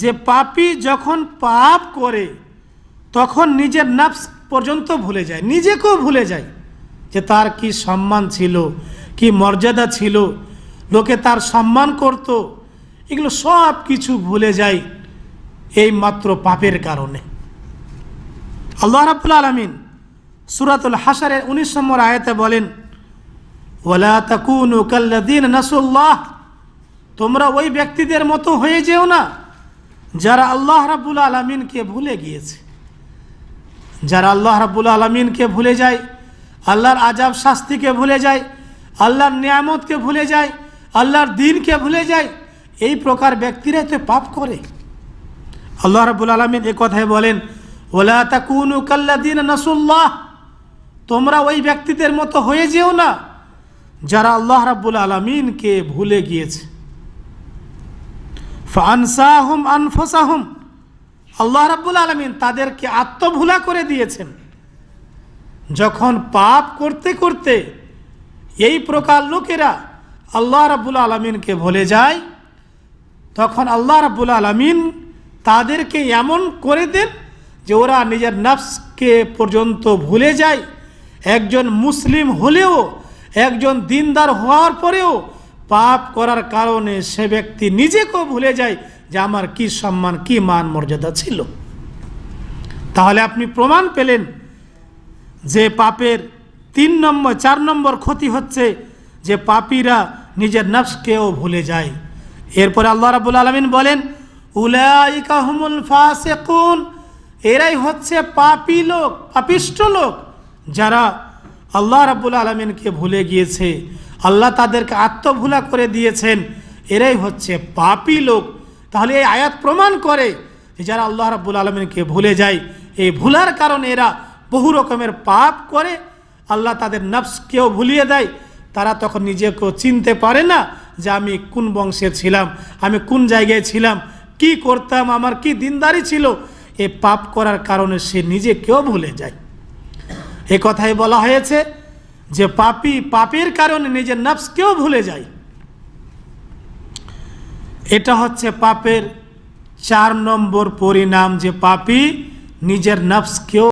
যে পাপি যখন পাপ করে, তখন নিজের নাফস পর্যন্ত ভুলে যায়, নিজেকেও ভুলে যায় যে তার কি সম্মান ছিল, কি মর্যাদা ছিল। লোকে তার সম্মান করত, এগুলো সব কিছু ভুলে যায় এই মাত্র পাপের কারণে। আল্লাহ রাবুল আলমিন সুরাতুল হাসারের উনিশ নম্বর আয়াতে বলেন ওলা তাকুনু কাল্লাদিন নাসুল্লাহ তোমরা ওই ব্যক্তিদের মতো হয়ে যেও না। যারা আল্লাহ রাবুল আলমিনকে ভুলে গিয়েছে, যারা আল্লাহ রাবুল আলমিনকে ভুলে যায়, আল্লাহর আজাব শাস্তিকে ভুলে যায়, আল্লাহর নিয়ামতকে ভুলে যায়, আল্লাহর দিনকে ভুলে যায়, এই প্রকার ব্যক্তিরাই তো পাপ করে। আল্লাহ রাবুল আলমিন এ কথায় বলেন ওলা তাকুনু কাল্লাদিন নাসুল্লাহ তোমরা ওই ব্যক্তিদের মতো হয়ে যেও না যারা আল্লাহ রাব্বুল আলমিনকে ভুলে গিয়েছে। ফানসাহুম আনফসাহুম। আল্লাহ রাব্বুল আলমিন তাদেরকে আত্মভুলা করে দিয়েছেন। যখন পাপ করতে করতে এই প্রকার লোকেরা আল্লাহ রাব্বুল আলমিনকে ভুলে যায়, তখন আল্লাহ রাব্বুল আলমিন তাদেরকে এমন করে দেন যে ওরা নিজের নফসকে পর্যন্ত ভুলে যায়। একজন মুসলিম হলেও, একজন দিনদার হওয়ার পরেও পাপ করার কারণে সে ব্যক্তি নিজেকেও ভুলে যায় যে আমার কি সম্মান, কি মান, মর্যাদা ছিল। তাহলে আপনি প্রমাণ পেলেন যে পাপের তিন নম্বর, চার নম্বর ক্ষতি হচ্ছে যে পাপীরা নিজের নফসকেও ভুলে যায়। এরপরে আল্লাহ রাবুল আলমিন বলেন, উলাইকা হুমুল ফাসেকুন। এরাই হচ্ছে পাপী লোক পাপিষ্ট লোক, যারা আল্লাহ রাবুল আলমিনকে ভুলে গিয়েছে। আল্লাহ তাদেরকে আত্মভুলা করে দিয়েছেন। এরাই হচ্ছে পাপী লোক। তাহলে এই আয়াত প্রমাণ করে যে যারা আল্লাহ রাবুল আলমিনকে ভুলে যায়, এই ভুলার কারণে এরা বহু রকমের পাপ করে। আল্লাহ তাদের নফসকেও ভুলিয়ে দেয়। তারা তখন নিজেকেও চিনতে পারে না যে আমি কোন বংশের ছিলাম, আমি কোন জায়গায় ছিলাম, কি করতাম, আমার কি দিনদারি ছিল। এ পাপ করার কারণে সে নিজেকেও ভুলে যায়। এ কথাই বলা হয়েছে যে পাপি, পাপের কারণে নিজের নফসকেও ভুলে যায়। এটা হচ্ছে পাপের চার নম্বর পরিণাম যে পাপি নিজের নফসকেও